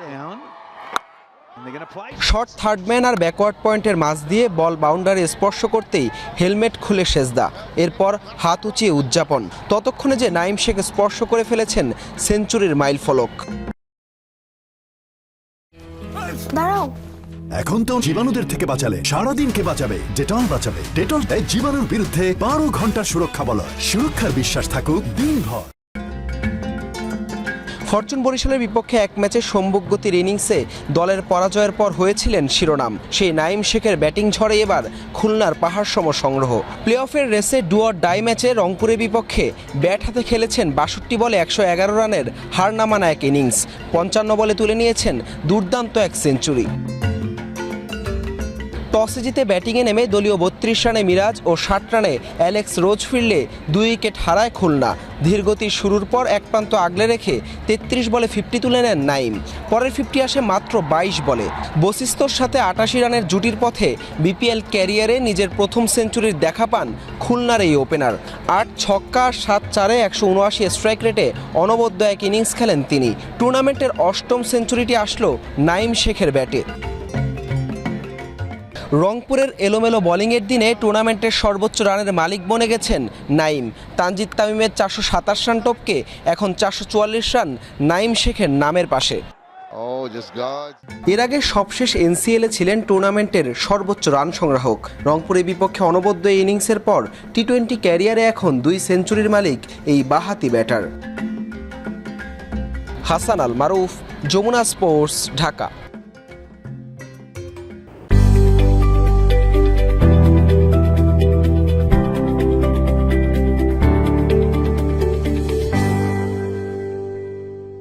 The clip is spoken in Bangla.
Down. And they're going to play. Short third man R backward পয়েন্টের মাঝ দিয়ে বল বাউন্ডারি স্পর্শ করতেই হেলমেট খুলে সেজদা। এরপর হাত উঁচিয়ে উদযাপন। ততক্ষণে যে নাইম শেখ স্পর্শ করে ফেলেছেন সেঞ্চুরির মাইল ফলক। দাঁড়াও। এখন তো জীবাণুদের থেকে বাঁচালে সারাদিনকে বাঁচাবে ডেটল বাঁচাবে। ডেটল দেয় জীবাণুর বিরুদ্ধে বারো ঘণ্টার সুরক্ষা বলয়। সুরক্ষার বিশ্বাস থাকুক দিনভর। ফরচুন বরিশালের বিপক্ষে এক ম্যাচে সম্মুখ গতির ইনিংসে দলের পরাজয়ের পর হয়েছিলেন শিরোনাম। সেই নাইম শেখের ব্যাটিং ঝড়ে এবার খুলনার পাহাড় সম সংগ্রহ প্লে অফের রেসে ডুয়ার ডাই ম্যাচে রংপুরের বিপক্ষে ব্যাট হাতে খেলেছেন বাষট্টি বলে একশো এগারো রানের হার নামানা এক ইনিংস। পঞ্চান্ন বলে তুলে নিয়েছেন দুর্দান্ত এক সেঞ্চুরি। টসে জিতে ব্যাটিংয়ে নেমে দলীয় বত্রিশ রানে মিরাজ ও ষাট রানে অ্যালেক্স রোজ ফিরলে দুই উইকেট হারায় খুলনা। ধীরগতির শুরুর পর এক প্রান্ত আগলে রেখে তেত্রিশ বলে ফিফটি তুলে নেন নাইম। পরের ফিফটি আসে মাত্র বাইশ বলে। বশিস্তর সাথে আটাশি রানের জুটির পথে বিপিএল ক্যারিয়ারে নিজের প্রথম সেঞ্চুরির দেখা পান খুলনার এই ওপেনার। আট ছক্কা, সাত চারে একশো উনআশি স্ট্রাইক রেটে অনবদ্য এক ইনিংস খেলেন তিনি। টুর্নামেন্টের অষ্টম সেঞ্চুরিটি আসলো নাইম শেখের ব্যাটে। রংপুরের এলোমেলো বলিংয়ের দিনে টুর্নামেন্টের সর্বোচ্চ রানের মালিক বনে গেছেন নাইম। তানজিদ তামিমের চারশো সাতাশ রান টপকে এখন চারশো চুয়াল্লিশ রান নাইম শেখের নামের পাশে. এর আগে সবশেষ এনসিএলে ছিলেন টুর্নামেন্টের সর্বোচ্চ রান সংগ্রাহক। রংপুরের বিপক্ষে অনবদ্য ইনিংসের পর টি টোয়েন্টি ক্যারিয়ারে এখন দুই সেঞ্চুরির মালিক এই বাহাতি ব্যাটার। হাসান আল মারুফ যমুনা স্পোর্টস ঢাকা।